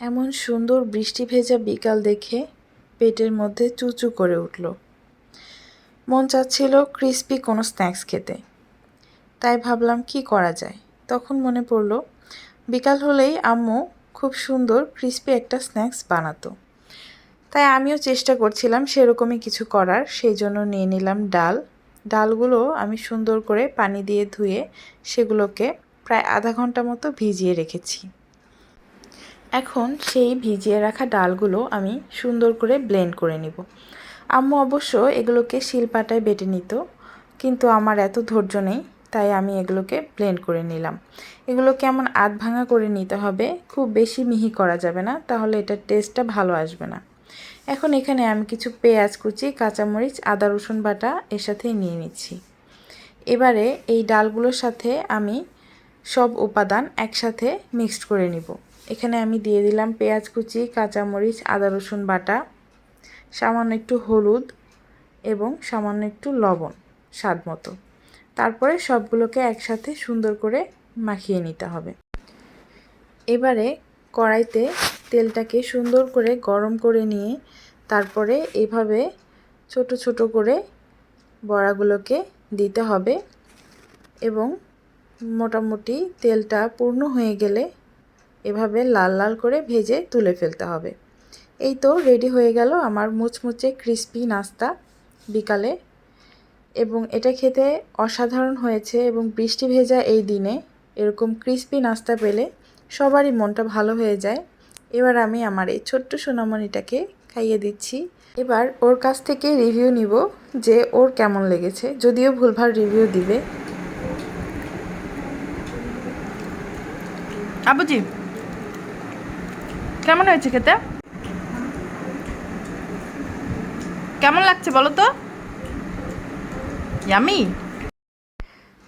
এমন সুন্দর বৃষ্টি ভেজা বিকাল দেখে পেটের মধ্যে চুচু করে উঠল। মন চাচ্ছিল ক্রিস্পি কোনো স্ন্যাক্স খেতে। তাই ভাবলাম, কি করা যায়? তখন মনে পড়ল, বিকাল হলেই আম্মু খুব সুন্দর ক্রিস্পি একটা স্ন্যাক্স বানাতো। তাই আমিও চেষ্টা করছিলাম সেরকমই কিছু করার, সেই জন্য নিয়ে নিলাম ডাল। ডালগুলো আমি সুন্দর করে পানি দিয়ে ধুয়ে সেগুলোকে প্রায় আধা ঘণ্টা মতো ভিজিয়ে রেখেছি। এখন সেই ভিজিয়ে রাখা ডালগুলো আমি সুন্দর করে ব্লেন্ড করে নিব। আম্মু অবশ্য এগুলোকে শিলপাটায় বেটে নিত, কিন্তু আমার এত ধৈর্য নেই, তাই আমি এগুলোকে ব্লেন্ড করে নিলাম। এগুলো কেমন আধ ভাঙা করে নিতে হবে, খুব বেশি মিহি করা যাবে না, তাহলে এটার টেস্টটা ভালো আসবে না। এখন এখানে আমি কিছু পেঁয়াজ কুচি, কাঁচামরিচ, আদা, রসুন বাটা এর সাথে নিয়ে নিচ্ছি। এবারে এই ডালগুলোর সাথে আমি সব উপাদান একসাথে মিক্সড করে নিব। এখানে আমি দিয়ে দিলাম পেঁয়াজ কুচি, কাঁচামরিচ, আদা, রসুন বাটা, সামান্য একটু হলুদ এবং সামান্য একটু লবণ স্বাদ মতো। তারপরে সবগুলোকে একসাথে সুন্দর করে মাখিয়ে নিতে হবে। এবারে কড়াইতে তেলটাকে সুন্দর করে গরম করে নিয়ে তারপরে এভাবে ছোট ছোট করে বড়াগুলোকে দিতে হবে এবং মোটামুটি তেলটা পূর্ণ হয়ে গেলে এভাবে লাল লাল করে ভেজে তুলে ফেলতে হবে। এই তো রেডি হয়ে গেল আমার মুচমুচে ক্রিস্পি নাস্তা বিকালে এবং এটা খেতে অসাধারণ হয়েছে এবং বৃষ্টি ভেজা এই দিনে এরকম ক্রিস্পি নাস্তা পেলে সবারই মনটা ভালো হয়ে যায়। এবার আমি আমার এই ছোট্ট সোনামণিটাকে খাইয়ে দিচ্ছি। এবার ওর কাছ থেকে রিভিউ নিব যে ওর কেমন লেগেছে, যদিও ভুলভাল রিভিউ দিবে। আবুজি, কেমন হয়েছে খেতে? কেমন লাগছে বলো তো? ইয়ামি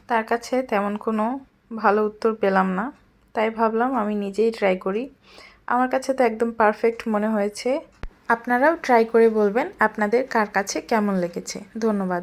তার কাছে তেমন কোনো ভালো উত্তর পেলাম না, তাই ভাবলাম আমি নিজেই ট্রাই করি। আমার কাছে তো একদম পারফেক্ট মনে হয়েছে। আপনারাও ট্রাই করে বলবেন আপনাদের কার কাছে কেমন লেগেছে। ধন্যবাদ।